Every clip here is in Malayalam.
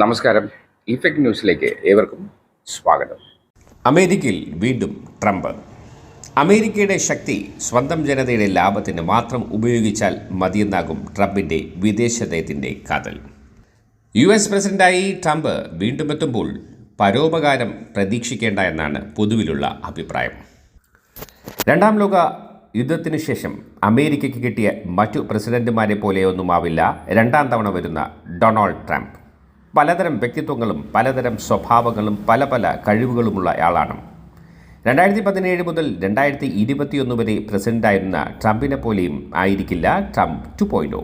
നമസ്കാരം. ഇഫക്ട് ന്യൂസിലേക്ക് ഏവർക്കും സ്വാഗതം. അമേരിക്കയിൽ വീണ്ടും ട്രംപ്. അമേരിക്കയുടെ ശക്തി സ്വന്തം ജനതയുടെ ലാഭത്തിന് മാത്രം ഉപയോഗിച്ചാൽ മതിയെന്നാകും ട്രംപിന്റെ വിദേശ നയത്തിന്റെ കാതൽ. യു എസ് പ്രസിഡന്റായി ട്രംപ് വീണ്ടും എത്തുമ്പോൾ പരോപകാരം പ്രതീക്ഷിക്കേണ്ട എന്നാണ് പൊതുവിലുള്ള അഭിപ്രായം. രണ്ടാം ലോക യുദ്ധത്തിനു ശേഷം അമേരിക്കയ്ക്ക് കിട്ടിയ മറ്റു പ്രസിഡന്റുമാരെ പോലെയൊന്നുമാവില്ല രണ്ടാം തവണ വരുന്ന ഡൊണാൾഡ് ട്രംപ്. പലതരം വ്യക്തിത്വങ്ങളും പലതരം സ്വഭാവങ്ങളും പല പല കഴിവുകളുമുള്ള ആളാണ്. രണ്ടായിരത്തി പതിനേഴ് മുതൽ രണ്ടായിരത്തി ഇരുപത്തിയൊന്ന് വരെ പ്രസിഡന്റായിരുന്ന ട്രംപിനെ പോലെയും ആയിരിക്കില്ല ട്രംപ് ടു പോയിന്റോ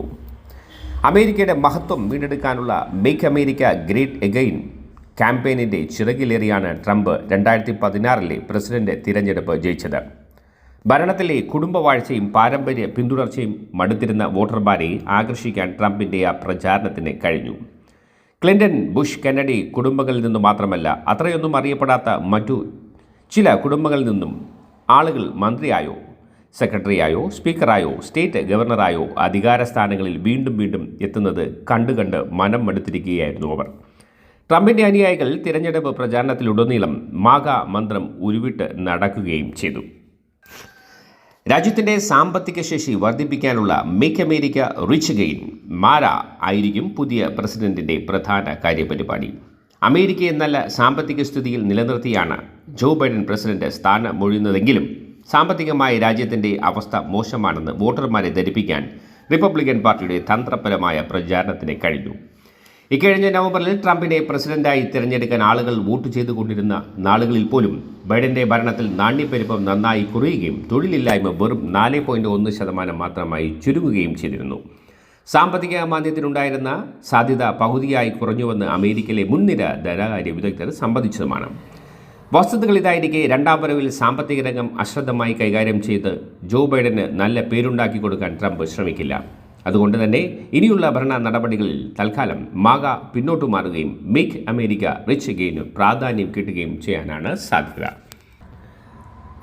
അമേരിക്കയുടെ മഹത്വം വീണ്ടെടുക്കാനുള്ള മേക്ക് അമേരിക്ക ഗ്രേറ്റ് എഗെയിൻ ക്യാമ്പയിനിന്റെ ചിറകിലേറിയാണ് ട്രംപ് രണ്ടായിരത്തി പതിനാറിലെ പ്രസിഡന്റ് തിരഞ്ഞെടുപ്പ് ജയിച്ചത്. ഭരണത്തിലെ കുടുംബവാഴ്ചയും പാരമ്പര്യ പിന്തുടർച്ചയും മടുത്തിരുന്ന വോട്ടർമാരെ ആകർഷിക്കാൻ ട്രംപിന്റെ ആ പ്രചാരണത്തിന് കഴിഞ്ഞു. ക്ലിന്റൺ ബുഷ് കെന്നഡി കുടുംബങ്ങളിൽ നിന്നും മാത്രമല്ല അത്രയൊന്നും അറിയപ്പെടാത്ത മറ്റു ചില കുടുംബങ്ങളിൽ നിന്നും ആളുകൾ മന്ത്രിയായോ സെക്രട്ടറിയായോ സ്പീക്കറായോ സ്റ്റേറ്റ് ഗവർണറായോ അധികാര സ്ഥാനങ്ങളിൽ വീണ്ടും വീണ്ടും എത്തുന്നത് കണ്ടുകണ്ട് മനം മടുത്തിരിക്കുകയായിരുന്നു അവർ. ട്രംപിന്റെ അനുയായികൾ തിരഞ്ഞെടുപ്പ് പ്രചാരണത്തിലുടനീളം മാഗ മന്ത്രം ഉരുവിട്ട് നടക്കുകയും ചെയ്തു. രാജ്യത്തിന്റെ സാമ്പത്തിക ശേഷി വർദ്ധിപ്പിക്കാനുള്ള മേക്ക് അമേരിക്ക റിച്ച് ഗെയിൻ മാര ആയിരിക്കും പുതിയ പ്രസിഡന്റിന്റെ പ്രധാന കാര്യപരിപാടി. അമേരിക്കയെ നല്ല സാമ്പത്തിക സ്ഥിതിയിൽ നിലനിർത്തിയാണ് ജോ ബൈഡൻ പ്രസിഡന്റ് സ്ഥാനം മൊഴിയുന്നതെങ്കിലും സാമ്പത്തികമായി രാജ്യത്തിന്റെ അവസ്ഥ മോശമാണെന്ന് വോട്ടർമാരെ ധരിപ്പിക്കാൻ റിപ്പബ്ലിക്കൻ പാർട്ടിയുടെ തന്ത്രപരമായ പ്രചാരണത്തിന് കഴിഞ്ഞു. ഇക്കഴിഞ്ഞ നവംബറിൽ ട്രംപിനെ പ്രസിഡന്റായി തിരഞ്ഞെടുക്കാൻ ആളുകൾ വോട്ട് ചെയ്തുകൊണ്ടിരുന്ന നാളുകളിൽ പോലും ബൈഡന്റെ ഭരണത്തിൽ നാണ്യപ്പെരുപ്പം നന്നായി കുറയുകയും തൊഴിലില്ലായ്മ വെറും നാല് പോയിന്റ് ഒന്ന് ശതമാനം മാത്രമായി ചുരുങ്ങുകയും ചെയ്തിരുന്നു. സാമ്പത്തിക മാന്ദ്യത്തിനുണ്ടായിരുന്ന സാധ്യത പകുതിയായി കുറഞ്ഞുവെന്ന് അമേരിക്കയിലെ മുൻനിര ധനകാര്യ വിദഗ്ധർ സമ്മതിച്ചതുമാണ്. വസ്തുതകൾ ഇതായിരിക്കെ രണ്ടാം വരവിൽ സാമ്പത്തിക രംഗം അശ്രദ്ധമായി കൈകാര്യം ചെയ്ത് ജോ ബൈഡന് നല്ല പേരുണ്ടാക്കി കൊടുക്കാൻ ട്രംപ് ശ്രമിക്കില്ല. അതുകൊണ്ട് തന്നെ ഇനിയുള്ള ഭരണ നടപടികളിൽ തൽക്കാലം മാഗ പിന്നോട്ടു മാറുകയും മേക്ക് അമേരിക്ക റിച്ച് ഗെയിന് പ്രാധാന്യം കിട്ടുകയും ചെയ്യാനാണ് സാധ്യത.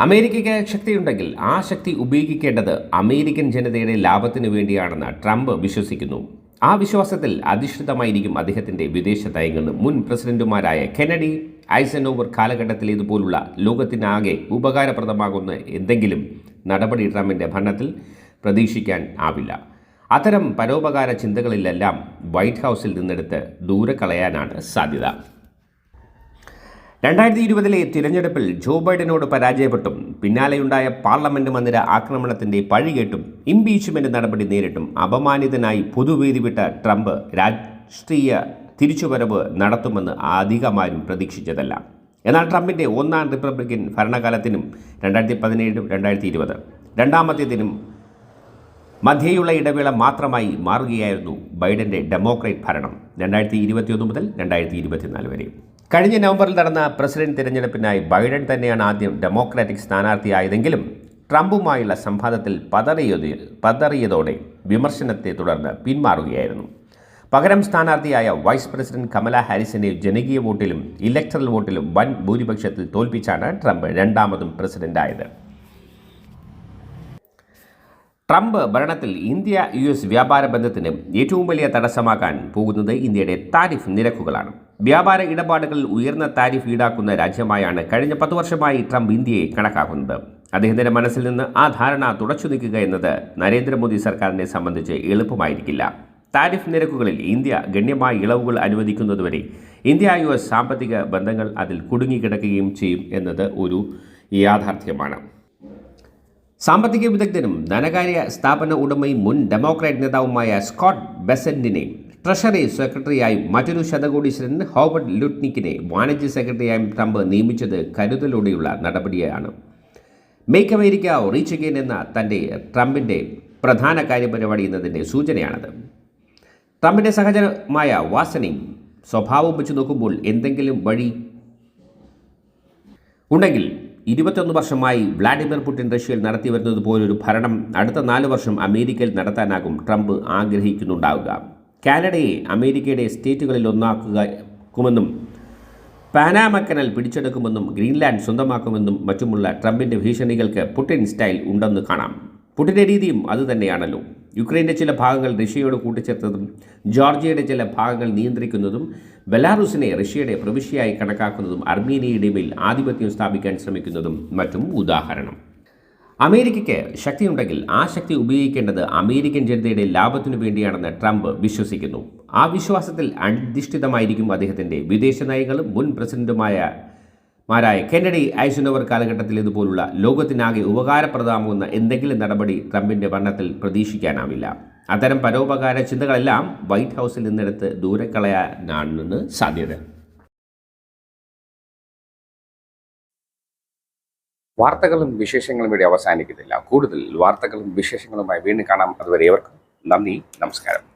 അമേരിക്കയ്ക്ക് ശക്തിയുണ്ടെങ്കിൽ ആ ശക്തി ഉപയോഗിക്കേണ്ടത് അമേരിക്കൻ ജനതയുടെ ലാഭത്തിനു വേണ്ടിയാണെന്ന് ട്രംപ് വിശ്വസിക്കുന്നു. ആ വിശ്വാസത്തിൽ അധിഷ്ഠിതമായിരിക്കും അദ്ദേഹത്തിന്റെ വിദേശ നയങ്ങളും മുൻ പ്രസിഡന്റുമാരായ കെനഡി ഐസനോവർ കാലഘട്ടത്തിൽ ഇതുപോലുള്ള ലോകത്തിനാകെ ഉപകാരപ്രദമാകുന്ന എന്തെങ്കിലും നടപടി ട്രംപിന്റെ ഭരണത്തിൽ പ്രതീക്ഷിക്കാൻ ആവില്ല. അത്തരം പരോപകാര ചിന്തകളിലെല്ലാം വൈറ്റ് ഹൗസിൽ നിന്നെടുത്ത് ദൂരെ കളയാനാണ് സാധ്യത. രണ്ടായിരത്തി ഇരുപതിലെ തിരഞ്ഞെടുപ്പിൽ ജോ ബൈഡനോട് പരാജയപ്പെട്ടും പിന്നാലെയുണ്ടായ പാർലമെന്റ് മന്ദിര ആക്രമണത്തിന്റെ പഴികേട്ടും ഇംപീച്ച്മെന്റ് നടപടി നേരിട്ടും അപമാനിതനായി പൊതുവേദി വിട്ട ട്രംപ് രാഷ്ട്രീയ തിരിച്ചുവരവ് നടത്തുമെന്ന് അധികമാരും പ്രതീക്ഷിച്ചതല്ല. എന്നാൽ ട്രംപിന്റെ ഒന്നാം റിപ്പബ്ലിക്കൻ ഭരണകാലത്തിനും രണ്ടായിരത്തി പതിനേഴും രണ്ടായിരത്തി ഇരുപത് രണ്ടാമത്തേതിനും മധ്യയുള്ള ഇടവേള മാത്രമായി മാറുകയായിരുന്നു ബൈഡന്റെ ഡെമോക്രേറ്റ് ഭരണം രണ്ടായിരത്തി ഇരുപത്തിയൊന്ന് മുതൽ രണ്ടായിരത്തി ഇരുപത്തിനാല് വരെ. കഴിഞ്ഞ നവംബറിൽ നടന്ന പ്രസിഡന്റ് തിരഞ്ഞെടുപ്പിനായി ബൈഡൻ തന്നെയാണ് ആദ്യം ഡെമോക്രാറ്റിക് സ്ഥാനാർത്ഥിയായതെങ്കിലും ട്രംപുമായുള്ള സംവാദത്തിൽ പതറിയത് പതറിയതോടെ വിമർശനത്തെ തുടർന്ന് പിന്മാറുകയായിരുന്നു. പകരം സ്ഥാനാർത്ഥിയായ വൈസ് പ്രസിഡന്റ് കമല ഹാരിസിനെ ജനകീയ വോട്ടിലും ഇലക്ടറൽ വോട്ടിലും വൻ ഭൂരിപക്ഷത്തിൽ തോൽപ്പിച്ചാണ് ട്രംപ് രണ്ടാമതും പ്രസിഡന്റായത്. ട്രംപ് ഭരണത്തിൽ ഇന്ത്യ യു എസ് വ്യാപാര ബന്ധത്തിന് ഏറ്റവും വലിയ തടസ്സമാക്കാൻ പോകുന്നത് ഇന്ത്യയുടെ താരിഫ് നിരക്കുകളാണ്. വ്യാപാര ഇടപാടുകളിൽ ഉയർന്ന താരിഫ് ഈടാക്കുന്ന രാജ്യമായാണ് കഴിഞ്ഞ പത്ത് വർഷമായി ട്രംപ് ഇന്ത്യയെ കണക്കാക്കുന്നത്. അദ്ദേഹത്തിന്റെ മനസ്സിൽ നിന്ന് ആ ധാരണ തുടച്ചു നീക്കുക എന്നത് നരേന്ദ്രമോദി സർക്കാരിനെ സംബന്ധിച്ച് എളുപ്പമായിരിക്കില്ല. താരിഫ് നിരക്കുകളിൽ ഇന്ത്യ ഗണ്യമായ ഇളവുകൾ അനുവദിക്കുന്നതുവരെ ഇന്ത്യ യു എസ് സാമ്പത്തിക ബന്ധങ്ങൾ അതിൽ കുടുങ്ങിക്കിടക്കുകയും ചെയ്യും എന്നത് ഒരു യാഥാർത്ഥ്യമാണ്. സാമ്പത്തിക വിദഗ്ധനും ധനകാര്യ സ്ഥാപന ഉടമയും മുൻ ഡെമോക്രാറ്റ് നേതാവുമായ സ്കോട്ട് ബെസന്റിനെ ട്രഷറി സെക്രട്ടറിയായും മറ്റൊരു ശതകോടീശ്വരൻ ഹോബർട്ട് ലുട്നിക്കിനെ വാണിജ്യ സെക്രട്ടറിയായും ട്രംപ് നിയമിച്ചത് കരുതലോടെയുള്ള നടപടിയാണ്. മേക്ക് അമേരിക്ക റീച്ച് അഗെയിൻ എന്ന തന്റെ ട്രംപിന്റെ പ്രധാന കാര്യപരിപാടി എന്നതിന്റെ സൂചനയാണത്. ട്രംപിന്റെ സഹജമായ വാസനയും സ്വഭാവം വെച്ച് നോക്കുമ്പോൾ എന്തെങ്കിലും വഴി ഉണ്ടെങ്കിൽ ഇരുപത്തൊന്ന് വർഷമായി വ്ളാഡിമിർ പുടിൻ റഷ്യയിൽ നടത്തി വരുന്നത് പോലൊരു ഭരണം അടുത്ത നാല് വർഷം അമേരിക്കയിൽ നടത്താനാകും ട്രംപ് ആഗ്രഹിക്കുന്നുണ്ടാവുക. കാനഡയെ അമേരിക്കയുടെ സ്റ്റേറ്റുകളിൽ ഒന്നാക്കുമെന്നും പാനാമ കനൽ പിടിച്ചെടുക്കുമെന്നും ഗ്രീൻലാൻഡ് സ്വന്തമാക്കുമെന്നും മറ്റുമുള്ള ട്രംപിന്റെ ഭീഷണികൾക്ക് പുട്ടിൻ സ്റ്റൈൽ ഉണ്ടെന്ന് കാണാം. പുടിന്റെ രീതിയും അതുതന്നെയാണല്ലോ യുക്രൈന്റെ ചില ഭാഗങ്ങൾ റഷ്യയോട് കൂട്ടിച്ചേർത്തതും ജോർജിയയുടെ ചില ഭാഗങ്ങൾ നിയന്ത്രിക്കുന്നതും ബെലാറൂസിനെ റഷ്യയുടെ പ്രവിശ്യയായി കണക്കാക്കുന്നതും അർമേനിയയുടെ മേൽ ആധിപത്യം സ്ഥാപിക്കാൻ ശ്രമിക്കുന്നതും മറ്റും ഉദാഹരണം. അമേരിക്കയ്ക്ക് ശക്തിയുണ്ടെങ്കിൽ ആ ശക്തി ഉപയോഗിക്കേണ്ടത് അമേരിക്കൻ ജനതയുടെ ലാഭത്തിനു വേണ്ടിയാണെന്ന് ട്രംപ് വിശ്വസിക്കുന്നു. ആ വിശ്വാസത്തിൽ അധിഷ്ഠിതമായിരിക്കും അദ്ദേഹത്തിന്റെ വിദേശ നയങ്ങളും മുൻ പ്രസിഡന്റുമായ മാരായ കെന്നഡി ഐസനോവർ കാലഘട്ടത്തിൽ ഇതുപോലുള്ള ലോകത്തിനാകെ ഉപകാരപ്രദമാകുന്ന എന്തെങ്കിലും നടപടി ട്രംപിന്റെ ഭരണത്തിൽ പ്രതീക്ഷിക്കാനാവില്ല. അത്തരം പരോപകാര ചിന്തകളെല്ലാം വൈറ്റ് ഹൗസിൽ നിന്നെടുത്ത് ദൂരെ കളയാനാണെന്ന് സാധ്യത. വാർത്തകളും വിശേഷങ്ങളും ഇവിടെ അവസാനിക്കുന്നില്ല. കൂടുതൽ വാർത്തകളും വിശേഷങ്ങളുമായി വീണ്ടും കാണാം. അതുവരെ ഏവർക്കും നന്ദി നമസ്കാരം.